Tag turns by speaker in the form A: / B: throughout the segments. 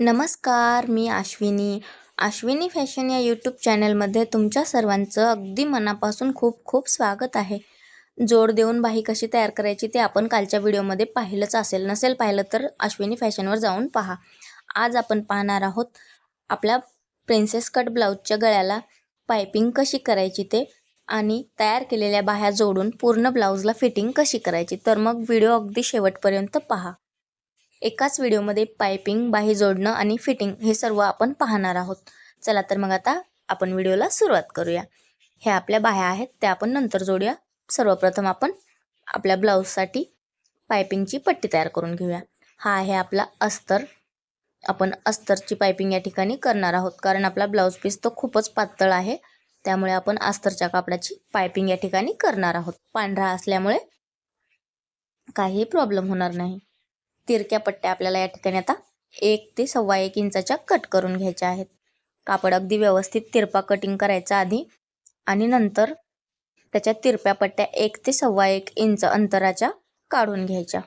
A: नमस्कार मी आश्विनी आश्विनी फॅशन या यूट्यूब चॅनलमध्ये तुमच्या सर्वांचं अगदी मनापासून खूप खूप स्वागत आहे. जोड देऊन बाही कशी तयार करायची ते आपण कालच्या व्हिडिओमध्ये पाहिलंच असेल. नसेल पाहिलं तर अश्विनी फॅशनवर जाऊन पहा. आज आपण पाहणार आहोत आपल्या प्रिन्सेस कट ब्लाऊजच्या गळ्याला पायपिंग कशी करायची ते आणि तयार केलेल्या बाह्या जोडून पूर्ण ब्लाऊजला फिटिंग कशी करायची. तर मग व्हिडिओ अगदी शेवटपर्यंत पहा. एकाच व्हिडिओमध्ये पायपिंग बाही जोडणं आणि फिटिंग हे सर्व आपण पाहणार आहोत. चला तर मग आता आपण व्हिडिओला सुरुवात करूया. ह्या आपल्या बाह्या आहेत त्या आपण नंतर जोडूया. सर्वप्रथम आपण आपल्या ब्लाऊजसाठी पायपिंगची पट्टी तयार करून घेऊया. हा आहे आपला अस्तर. आपण अस्तरची पायपिंग या ठिकाणी करणार आहोत कारण आपला ब्लाऊज पीस तो खूपच पातळ आहे. त्यामुळे आपण अस्तरच्या कापडाची पायपिंग या ठिकाणी करणार आहोत. पांढरा असल्यामुळे काही प्रॉब्लेम होणार नाही. तिरक्या पट्ट्या आपल्याला या ठिकाणी आता एक ते सव्वा एक इंचाच्या कट करून घ्यायच्या आहेत. कापड अगदी व्यवस्थित तिरपा कटिंग करायचा आधी आणि नंतर त्याच्या तिरप्या पट्ट्या एक ते सव्वा एक इंच अंतराच्या काढून घ्यायच्या.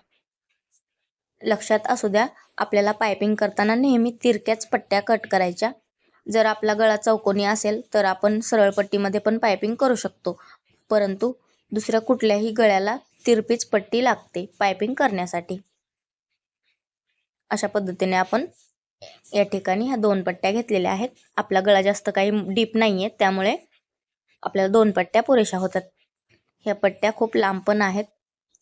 A: लक्षात असू द्या आपल्याला पायपिंग करताना नेहमी तिरक्याच पट्ट्या कट करायच्या. जर आपला गळा चौकोनी असेल तर आपण सरळ पट्टीमध्ये पण पायपिंग करू शकतो. परंतु दुसऱ्या कुठल्याही गळ्याला तिरपीच पट्टी लागते पायपिंग करण्यासाठी. अशा पद्धतीने आपण या ठिकाणी ह्या दोन पट्ट्या घेतलेल्या आहेत. आपला गळा जास्त काही डीप नाही आहे त्यामुळे आपल्याला दोन पट्ट्या पुरेशा होतात. ह्या पट्ट्या खूप लांब पण आहेत.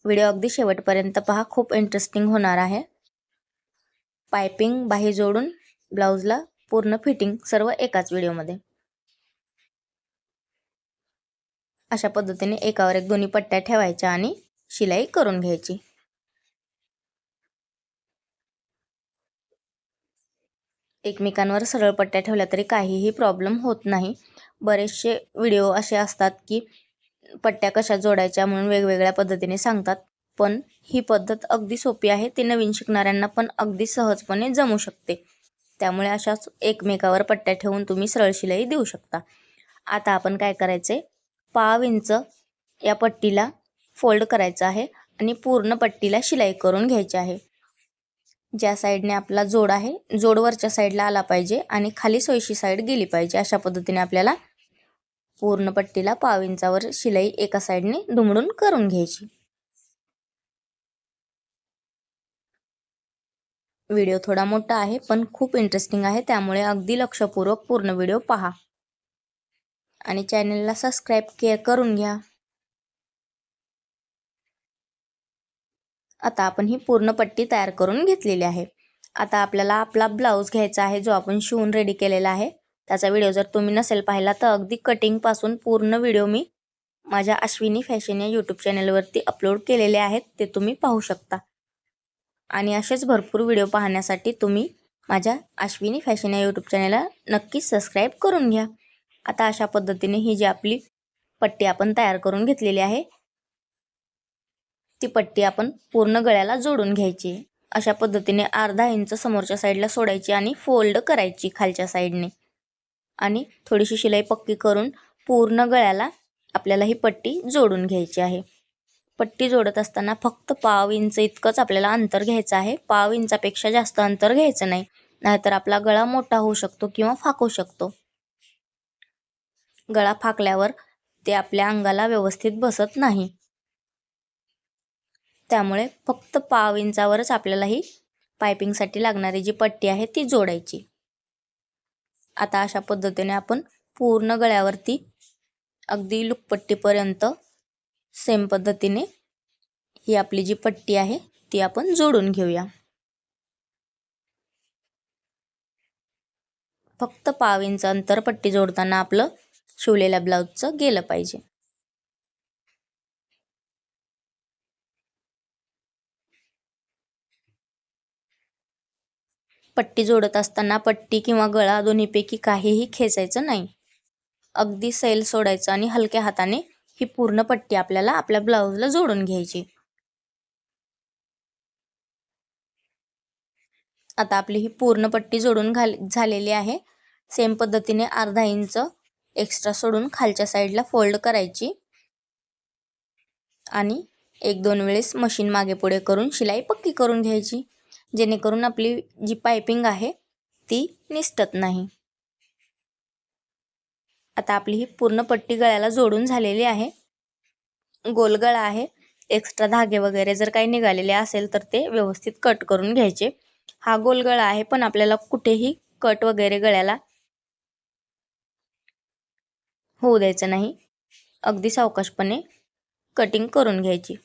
A: व्हिडिओ अगदी शेवटपर्यंत पहा खूप इंटरेस्टिंग होणार आहे. पायपिंग बाही जोडून ब्लाऊजला पूर्ण फिटिंग सर्व एकाच व्हिडिओमध्ये. अशा पद्धतीने एकावर एक दोन्ही पट्ट्या ठेवायच्या आणि शिलाई करून घ्यायची. एकमेकांवर सरळ पट्ट्या ठेवल्या तरी काहीही प्रॉब्लेम होत नाही. बरेचसे व्हिडिओ असे असतात की पट्ट्या कशा जोडायच्या म्हणून वेगवेगळ्या पद्धतीने सांगतात. पण ही पद्धत अगदी सोपी आहे ती नवीन शिकणाऱ्यांना पण अगदी सहजपणे जमू शकते. त्यामुळे अशाच एकमेकावर पट्ट्या ठेवून तुम्ही सरळ शिलाई देऊ शकता. आता आपण काय करायचं? आहे पाव इंच या पट्टीला फोल्ड करायचं आहे आणि पूर्ण पट्टीला शिलाई करून घ्यायची आहे. ज्या साईडने आपला जोड आहे जोडवरच्या साईडला आला पाहिजे आणि खाली सोयीशी साईड गेली पाहिजे. अशा पद्धतीने आपल्याला पूर्ण पट्टीला पाव इंचावर शिलाई एका साईडने दुमडून करून घ्यायची. व्हिडिओ थोडा मोठा आहे पण खूप इंटरेस्टिंग आहे. त्यामुळे अगदी लक्षपूर्वक पूर्ण व्हिडिओ पहा. आणि चॅनलला सबस्क्राईब केअर करून घ्या. आता आपण ही पूर्ण पट्टी तयार करून घेतलेली आहे. आता आपल्याला आपला ब्लाऊज घ्यायचा आहे जो आपण शिवून रेडी केलेला आहे. त्याचा व्हिडिओ जर तुम्ही नसेल पाहिला तर अगदी कटिंगपासून पूर्ण व्हिडिओ मी माझ्या अश्विनी फॅशन या यूट्यूब चॅनलवरती अपलोड केलेले आहेत ते तुम्ही पाहू शकता. आणि असेच भरपूर व्हिडिओ पाहण्यासाठी तुम्ही माझ्या अश्विनी फॅशन या यूट्यूब चॅनलला नक्कीच सबस्क्राईब करून घ्या. आता अशा पद्धतीने ही जी आपली पट्टी आपण तयार करून घेतलेली आहे ती पट्टी आपण पूर्ण गळ्याला जोडून घ्यायची. अशा पद्धतीने अर्धा इंच समोरच्या साईडला सोडायची आणि फोल्ड करायची खालच्या साईडने. आणि थोडीशी शिलाई पक्की करून पूर्ण गळ्याला आपल्याला ही पट्टी जोडून घ्यायची आहे. पट्टी जोडत असताना फक्त पाव इंच इतकंच आपल्याला अंतर घ्यायचं आहे. पाव इंचापेक्षा जास्त अंतर घ्यायचं नाही. नाहीतर आपला गळा मोठा होऊ शकतो किंवा फाकू शकतो. गळा फाकल्यावर ते आपल्या अंगाला व्यवस्थित बसत नाही. त्यामुळे फक्त पाव इंचावरच आपल्याला ही पायपिंगसाठी लागणारी जी पट्टी आहे ती जोडायची. आता अशा पद्धतीने आपण पूर्ण गळ्यावरती अगदी लुकपट्टीपर्यंत सेम पद्धतीने ही आपली जी पट्टी आहे ती आपण जोडून घेऊया. फक्त पाव इंच अंतर पट्टी जोडताना आपलं शिवलेल्या ब्लाऊजचं गेलं पाहिजे. पट्टी जोडत असताना पट्टी किंवा गळा दोन्हीपैकी काहीही खेचायचं नाही. अगदी सैल सोडायचं आणि हलक्या हाताने ही पूर्ण पट्टी आपल्याला आपल्या ब्लाऊजला जोडून घ्यायची. आता आपली ही पूर्ण पट्टी जोडून घाल झालेली आहे. सेम पद्धतीने अर्धा इंच एक्स्ट्रा सोडून खालच्या साईडला फोल्ड करायची. आणि एक दोन वेळेस मशीन मागे पुढे करून शिलाई पक्की करून घ्यायची. जेणेकरून आपली जी पायपिंग आहे ती निसटत नाही. आता आपली ही पूर्ण पट्टी गळ्याला जोडून झालेली आहे. गोल गळा आहे. एक्स्ट्रा धागे वगैरे जर काही निघालेले असेल तर ते व्यवस्थित कट करून घ्यायचे. हा गोल गळा आहे पण आपल्याला कुठेही कट वगैरे गळ्याला होऊ द्यायचं नाही. अगदी सावकाशपणे कटिंग करून घ्यायची.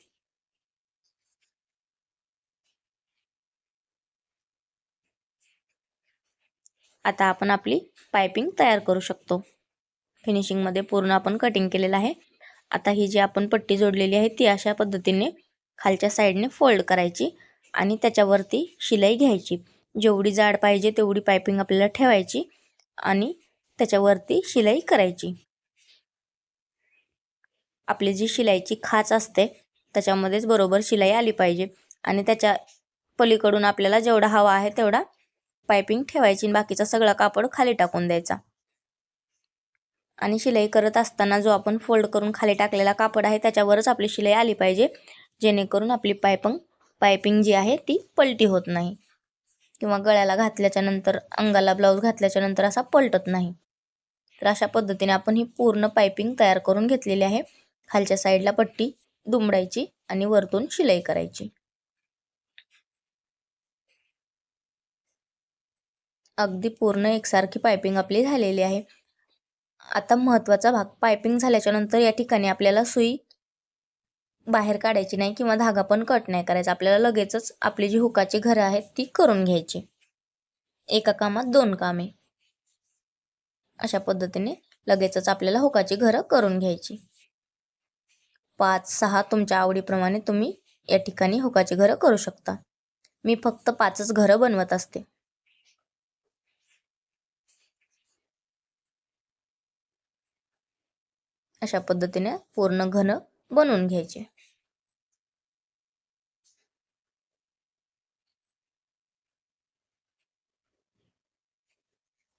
A: आता आपण आपली पायपिंग तयार करू शकतो. फिनिशिंगमध्ये पूर्ण आपण कटिंग केलेलं आहे. आता ही जी आपण पट्टी जोडलेली आहे ती अशा पद्धतीने खालच्या साईडने फोल्ड करायची आणि त्याच्यावरती शिलाई घ्यायची. जेवढी जाड पाहिजे तेवढी पायपिंग आपल्याला ठेवायची आणि त्याच्यावरती शिलाई करायची. आपली जी शिलाईची खाच असते त्याच्यामध्येच बरोबर शिलाई आली पाहिजे आणि त्याच्या पलीकडून आपल्याला जेवढा हवा आहे तेवढा पायपिंग ठेवायची बाकीचा सगळा कापड खाली टाकून द्यायचा. आणि शिलाई करत असताना जो आपण फोल्ड करून खाली टाकलेला कापड आहे त्याच्यावरच आपली शिलाई आली पाहिजे. जेणेकरून आपली पायपिंग पायपिंग जी आहे ती पलटी होत नाही. किंवा गळ्याला घातल्याच्या नंतर अंगाला ब्लाऊज घातल्याच्या नंतर असा पलटत नाही. तर अशा पद्धतीने आपण ही पूर्ण पायपिंग तयार करून घेतलेली आहे. खालच्या साईडला पट्टी दुमडायची आणि वरतून शिलाई करायची. अगदी पूर्ण एकसारखी पायपिंग आपली झालेली आहे. आता महत्त्वाचा भाग पायपिंग झाल्याच्यानंतर या ठिकाणी आपल्याला सुई बाहेर काढायची नाही किंवा धागा पण कट नाही करायचा. आपल्याला लगेचच आपली जी हुकाची घरं आहेत ती करून घ्यायची. एका कामात दोन कामे. अशा पद्धतीने लगेचच आपल्याला हुकाची घरं करून घ्यायची. पाच सहा तुमच्या आवडीप्रमाणे तुम्ही या ठिकाणी हुकाची घरं करू शकता. मी फक्त पाचच घरं बनवत असते. अशा पद्धतीने पूर्ण घन बनवून घ्यायचे.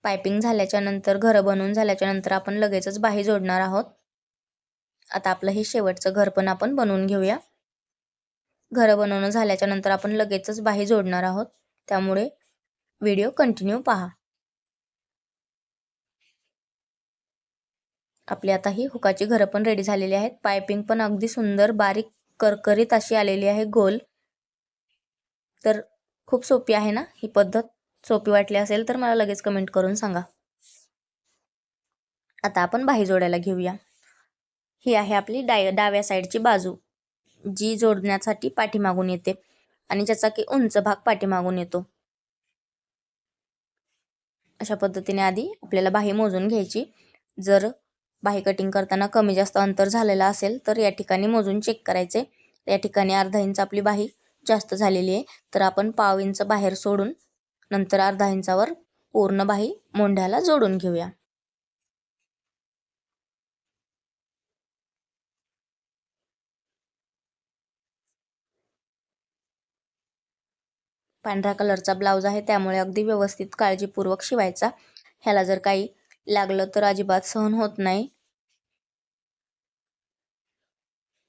A: पायपिंग झाल्याच्यानंतर घरं बनवून झाल्याच्यानंतर आपण लगेचच बाही जोडणार आहोत. आता आपलं हे शेवटचं घर पण आपण बनवून घेऊया. घरं बनवणं झाल्याच्यानंतर आपण लगेचच बाही जोडणार आहोत. त्यामुळे व्हिडिओ कंटिन्यू पहा. आपली आता ही हुकाची घरं पण रेडी झालेली आहेत. पायपिंग पण अगदी सुंदर बारीक करकरीत अशी आलेली आहे गोल. तर खूप सोपी आहे ना ही पद्धत? सोपी वाटली असेल तर मला लगेच कमेंट करून सांगा. आता आपण बाही जोडायला घेऊया. ही आहे आपली डाय डाव्या साईडची बाजू जी जोडण्यासाठी पाठीमागून येते आणि ज्याचा की उंच भाग पाठीमागून येतो. अशा पद्धतीने आधी आपल्याला बाही मोजून घ्यायची. जर बाही कटिंग करताना कमी जास्त अंतर झालेलं असेल तर या ठिकाणी मोजून चेक करायचे. या ठिकाणी अर्धा इंच आपली बाही जास्त झालेली आहे तर आपण पाव इंच बाहेर सोडून नंतर अर्धा इंचावर पूर्ण बाही मोंढ्याला जोडून घेऊया. पांढऱ्या कलरचा ब्लाऊज आहे त्यामुळे अगदी व्यवस्थित काळजीपूर्वक शिवायचा. ह्याला जर काही लागलं तर अजिबात सहन होत नाही.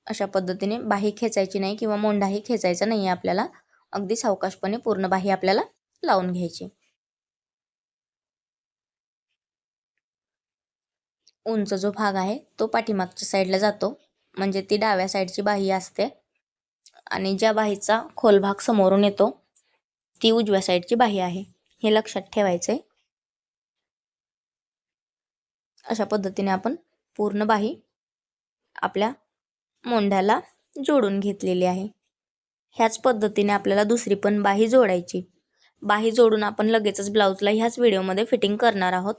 A: अशा पद्धतीने बाही खेचायची नाही किंवा मोंढाही खेचायचा नाही आहे आपल्याला. अगदी सावकाशपणे पूर्ण बाही आपल्याला लावून घ्यायची. उंच जो भाग आहे तो पाठीमागच्या साईडला जातो. म्हणजे ती डाव्या साईडची बाही असते. आणि ज्या बाहीचा खोल भाग समोरून येतो ती उजव्या साईडची बाही आहे. हे लक्षात ठेवायचं आहे अशा पद्धतीने आपण पूर्ण बाही आपल्या मोंढ्याला जोडून घेतलेली आहे. ह्याच पद्धतीने आपल्याला दुसरी पण बाही जोडायची. बाही जोडून आपण लगेचच ब्लाऊजला ह्याच व्हिडिओमध्ये फिटिंग करणार आहोत.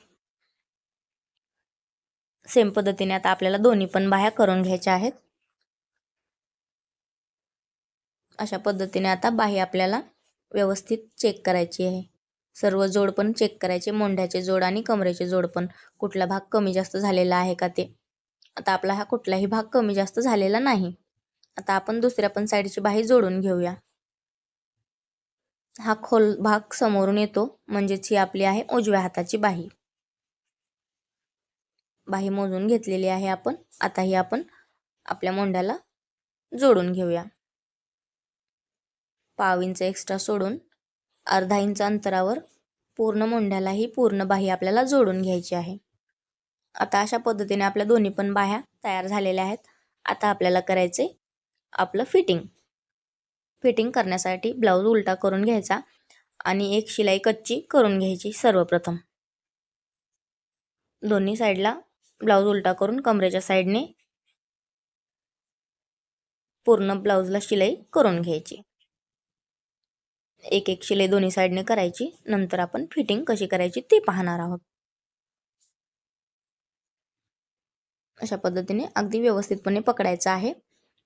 A: सेम पद्धतीने आता आपल्याला दोन्ही पण बाह्या करून घ्यायच्या आहेत. अशा पद्धतीने आता बाही आपल्याला व्यवस्थित चेक करायची आहे. सर्व जोड पण चेक करायचे. मोंढ्याचे जोड आणि कमरेचे जोड पण कुठला भाग कमी जास्त झालेला आहे का ते? आता आपला हा कुठलाही भाग कमी जास्त झालेला नाही. आता आपण दुसऱ्या पण साईडची बाही जोडून घेऊया. हा खोल भाग समोरून येतो. म्हणजेच ही आपली आहे उजव्या हाताची बाही. बाही मोजून घेतलेली आहे आपण. आता ही आपण आपल्या मोंढ्याला जोडून घेऊया. पाव इंच एक्स्ट्रा सोडून अर्धा इंच अंतरावर पूर्ण मोंढ्यालाही पूर्ण बाही आपल्याला जोडून घ्यायची आहे. आता अशा पद्धतीने आपल्या दोन्ही पण बाह्या तयार झालेल्या आहेत. आता आपल्याला करायचे आपलं फिटिंग फिटिंग करण्यासाठी ब्लाऊज उलटा करून घ्यायचा आणि एक शिलाई कच्ची करून घ्यायची सर्वप्रथम. दोन्ही साईडला ब्लाऊज उलटा करून कमरेच्या साईडने पूर्ण ब्लाऊजला शिलाई करून घ्यायची. एक एक शिलाई दोन्ही साईडने करायची. नंतर आपण फिटिंग कशी करायची ते पाहणार आहोत. अशा पद्धतीने अगदी व्यवस्थितपणे पकडायचं आहे.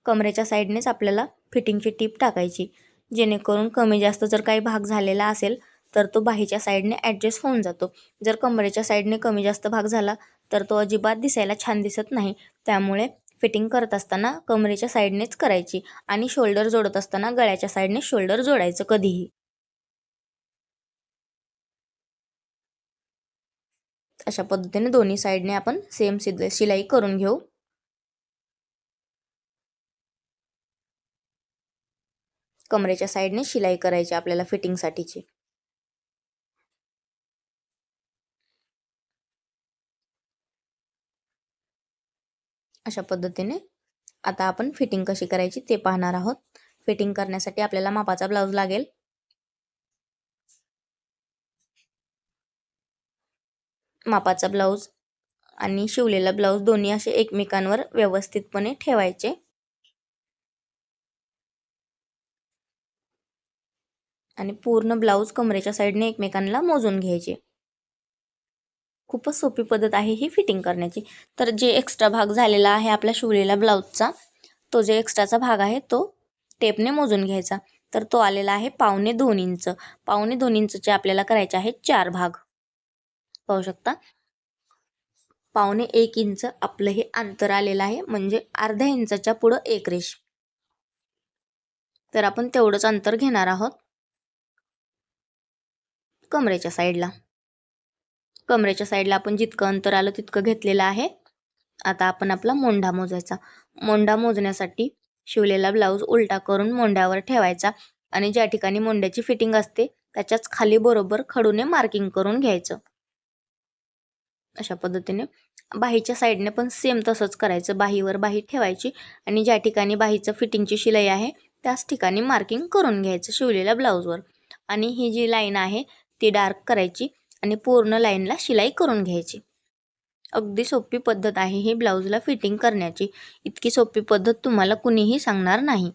A: कमरेच्या साईडनेच आपल्याला फिटिंगची टीप टाकायची. जेणेकरून कमी जास्त जर काही भाग झालेला असेल तर तो बाहीच्या साईडने ॲडजस्ट होऊन जातो. जर कमरेच्या साईडने कमी जास्त भाग झाला तर तो अजिबात दिसायला छान दिसत नाही. त्यामुळे फिटिंग करत असताना कमरेच्या साईडनेच करायची आणि शोल्डर जोडत असताना गळ्याच्या साईडने शोल्डर जोडायचं कधीही. अशा पद्धतीने दोन्ही साईडने आपण सेम सिद्ध शिलाई करून घेऊ. कमरेच्या साईडने शिलाई करायची आपल्याला फिटिंगसाठीची. अशा पद्धतीने आता आपण फिटिंग कशी करायची ते पाहणार आहोत. फिटिंग करण्यासाठी आपल्याला मापाचा ब्लाऊज लागेल. मापाचा ब्लाऊज आणि शिवलेला ब्लाऊज दोन्ही असे एकमेकांवर व्यवस्थितपणे ठेवायचे. आणि पूर्ण ब्लाऊज कमरेच्या साईडने एकमेकांना मोजून घ्यायचे. खूपच सोपी पद्धत आहे ही फिटिंग करण्याची. तर जे एक्स्ट्रा भाग झालेला आहे आपल्या शिवलेल्या ब्लाऊजचा तो जे एक्स्ट्राचा भाग आहे तो टेपने मोजून घ्यायचा. तर तो आलेला आहे पावणे दोन इंच. पावणे दोन इंचचे आपल्याला करायचे आहे चार भाग. पाहू शकता? पावणे एक इंच आपलं हे अंतर आलेलं आहे म्हणजे अर्ध्या इंचाच्या पुढं एक रेश तर आपण तेवढंच अंतर घेणार आहोत कमरेच्या साईडला कमरेच्या साईडला आपण जितकं अंतर आलं तितकं घेतलेलं आहे. आता आपण आपला मोंढा मोजायचा. मोंढा मोजण्यासाठी शिवलेला ब्लाऊज उलटा करून मोंढ्यावर ठेवायचा आणि ज्या ठिकाणी मोंढ्याची फिटिंग असते त्याच्याच खाली बरोबर खडूने मार्किंग करून घ्यायचं. अशा पद्धतीने बाहीच्या साईडने पण सेम तसंच करायचं. बाहीवर बाही ठेवायची आणि ज्या ठिकाणी बाहीचं फिटिंगची शिलाई आहे त्याच ठिकाणी मार्किंग करून घ्यायचं शिवलेल्या ब्लाऊजवर. आणि ही जी लाईन आहे ती डार्क करायची. आणि पूर्ण लाईनला शिलाई करून घ्यायची. अगदी सोपी पद्धत आहे ही ब्लाऊजला फिटिंग करण्याची. इतकी सोपी पद्धत तुम्हाला कुणीही सांगणार नाही.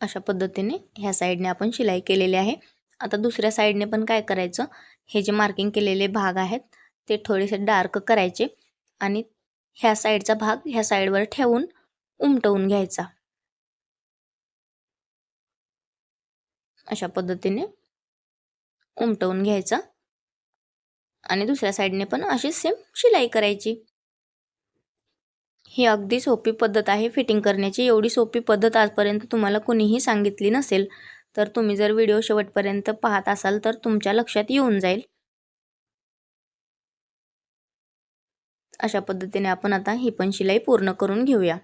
A: अशा पद्धतीने ह्या साईडने आपण शिलाई केलेली आहे. आता दुसऱ्या साईडने पण काय करायचं? हे जे मार्किंग केलेले भाग आहेत ते थोडेसे डार्क करायचे आणि ह्या साईडचा भाग ह्या साईडवर ठेवून उमटवून घ्यायचा. अशा पद्धतीने उमटवून घ्यायचा. आणि दुसऱ्या साईडने पण अशी सेम शिलाई करायची. ही अगदी सोपी पद्धत आहे. फिटिंग करण्याची एवढी सोपी पद्धत आजपर्यंत तुम्हाला कुणीही सांगितली नसेल. तर तुम्ही जर व्हिडिओ शेवटपर्यंत पाहत असाल तर तुमच्या लक्षात येऊन जाईल. अशा पद्धतीने आपण आता ही पण शिलाई पूर्ण करून घेऊया.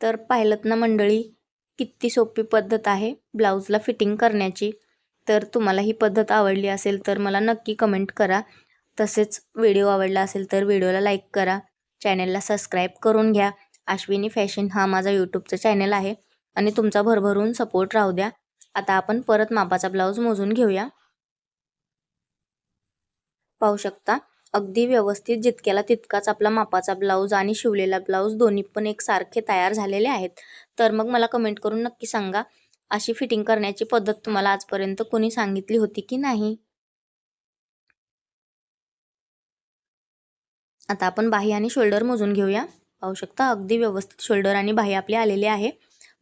A: तर पाहिलं ना मंडळी किती सोपी पद्धत आहे ब्लाऊजला फिटिंग करण्याची. तर तुम्हाला ही पद्धत आवडली असेल तर मला नक्की कमेंट करा. तसेच व्हिडिओ आवडला असेल तर व्हिडिओला लाईक करा. चॅनलला सबस्क्राईब करून घ्या. अश्विनी फॅशन हा माझा यूट्यूबचा चॅनल आहे आणि तुमचा भरभरून सपोर्ट राहू द्या. आता आपण परत मापाचा ब्लाऊज मोजून घेऊया. पाहू शकता अगदी व्यवस्थित जितक्याला तितकाच आपला मापाचा ब्लाऊज आणि शिवलेला ब्लाऊज दोन्ही पण एकसारखे तयार झालेले आहेत. तर मग मला कमेंट करून नक्की सांगा अशी फिटिंग करण्याची पद्धत तुम्हाला आजपर्यंत कोणी सांगितली होती की नाही? आता आपण बाही आणि शोल्डर मोजून घेऊया. पाहू शकता अगदी व्यवस्थित शोल्डर आणि बाही आपले आलेले आहे.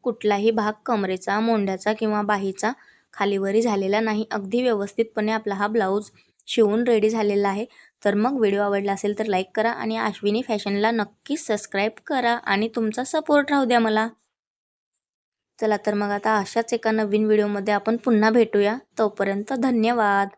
A: कुठलाही भाग कमरेचा मोंड्याचा किंवा बाहीचा खालीवरी झालेला नाही. अगदी व्यवस्थितपणे आपला हा ब्लाऊज शिवून रेडी झालेला आहे. तर मग व्हिडिओ आवडला असेल तर लाईक करा आणि अश्विनी फॅशनला नक्कीच सबस्क्राईब करा आणि तुमचा सपोर्ट राहू द्या मला. चला तर मग आता अशाच एका नवीन व्हिडिओमध्ये आपण पुन्हा भेटूया. तोपर्यंत धन्यवाद.